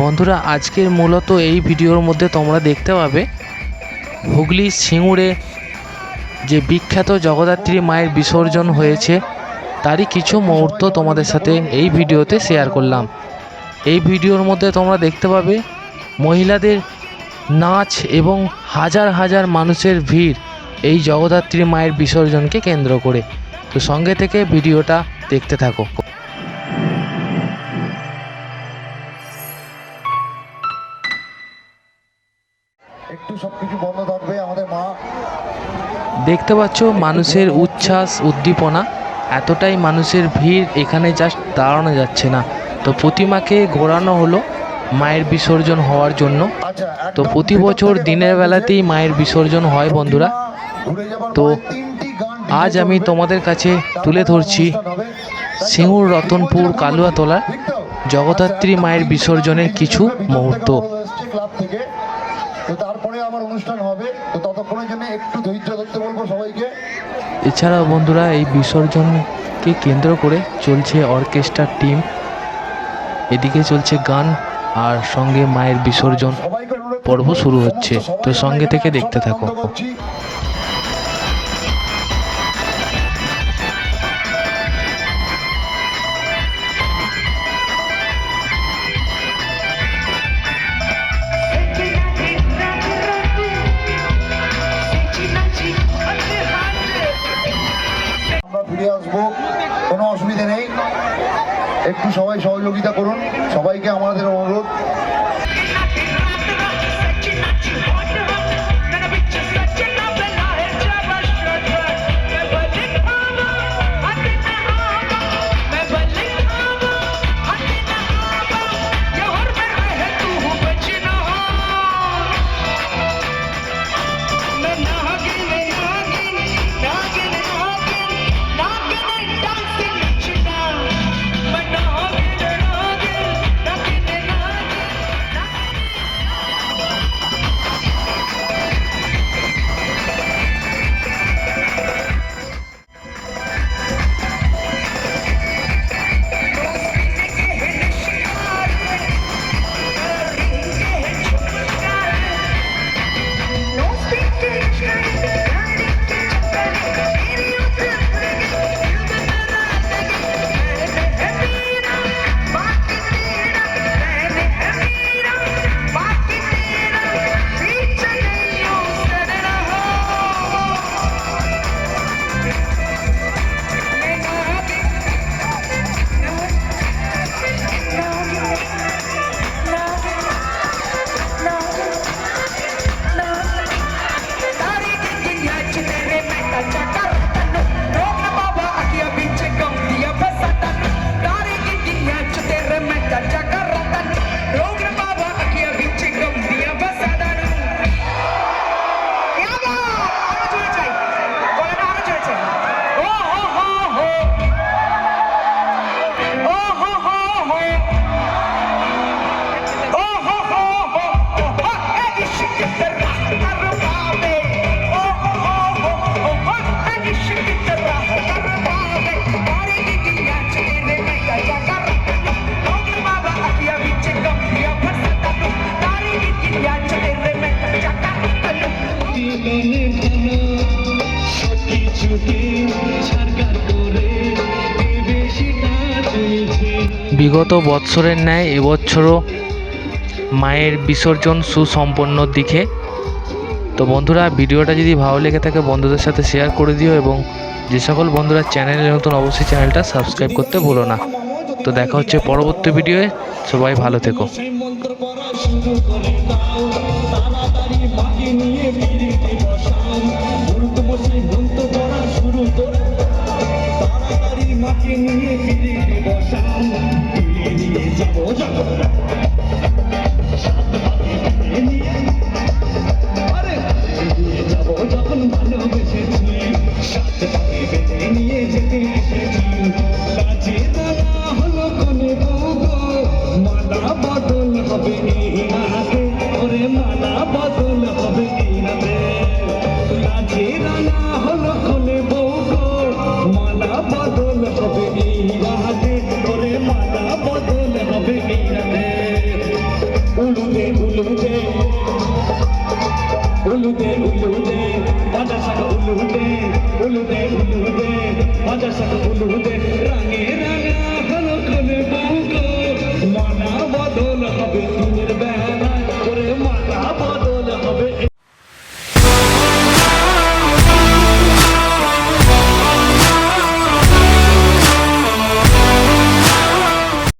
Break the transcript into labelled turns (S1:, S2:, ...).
S1: বন্ধুরা, আজকের মূলত এই ভিডিওর মধ্যে তোমরা দেখতে পাবে হুগলি সিঙ্গুরে যে বিখ্যাত জগদ্ধাত্রী মায়ের বিসর্জন হয়েছে, তারই কিছু মুহূর্ত তোমাদের সাথে এই ভিডিওতে শেয়ার করলাম। এই ভিডিওর মধ্যে তোমরা দেখতে পাবে মহিলাদের নাচ এবং হাজার হাজার মানুষের ভিড় এই জগদ্ধাত্রী মায়ের বিসর্জনকে কেন্দ্র করে। তো সঙ্গে থেকে ভিডিওটা দেখতে থাকো।
S2: একটু সবকিছু বন্ধ থাকবে আমাদের মা।
S1: দেখতে পাচ্ছ মানুষের উচ্ছ্বাস উদ্দীপনা এতটাই মানুষের ভিড় এখানে জাস্ট দাঁড়ানো যাচ্ছে না। তো প্রতিমাকে ঘোরানো হলো মায়ের বিসর্জন হওয়ার জন্য।
S2: আচ্ছা
S1: তো প্রতি বছর দিনের বেলাতেই মায়ের বিসর্জন হয় বন্ধুরা। তো আজ আমি তোমাদের কাছে তুলে ধরছি? সিঙ্গুর রতনপুর
S2: কালুয়াতলার?
S1: জগদ্ধাত্রী
S2: আচ্ছা,
S1: মায়ের বিসর্জনের কিছু মুহূর্ত
S2: আমাদের এসছে ক্লাব থেকে তো তারপরে আমার অনুষ্ঠান হবে তো ততক্ষণের জন্য একটু ধৈর্য ধরতে বলব সবাইকে
S1: এছাড়াও বন্ধুরা এই বিসর্জনকে কেন্দ্র করে চলছে অর্কেস্ট্রার টিম এদিকে চলছে গান আর সঙ্গে মায়ের বিসর্জন পর্ব শুরু হচ্ছে। তো সঙ্গে থেকে দেখতে থাকো।
S2: সবাই সহযোগিতা করুন। সবাইকে আমাদের অনুরোধ।
S1: বিগত বৎসরের ন্যায় এবছরও মায়ের বিসর্জন সুসম্পন্নর দিকে। তো বন্ধুরা, ভিডিওটা যদি ভালো লেগে থাকে, বন্ধুদের সাথে শেয়ার করে দিও এবং যে সকল বন্ধুরা চ্যানেলে নতুন, অবশ্যই চ্যানেলটা সাবস্ক্রাইব করতে ভুলো না। তো দেখা হচ্ছে পরবর্তী ভিডিওয়ে সবাই ভালো থেকো।
S3: উলুদে উলুদে বাজা শাক উলুদে উলুদে উলুদে বাজা শাক উলুদে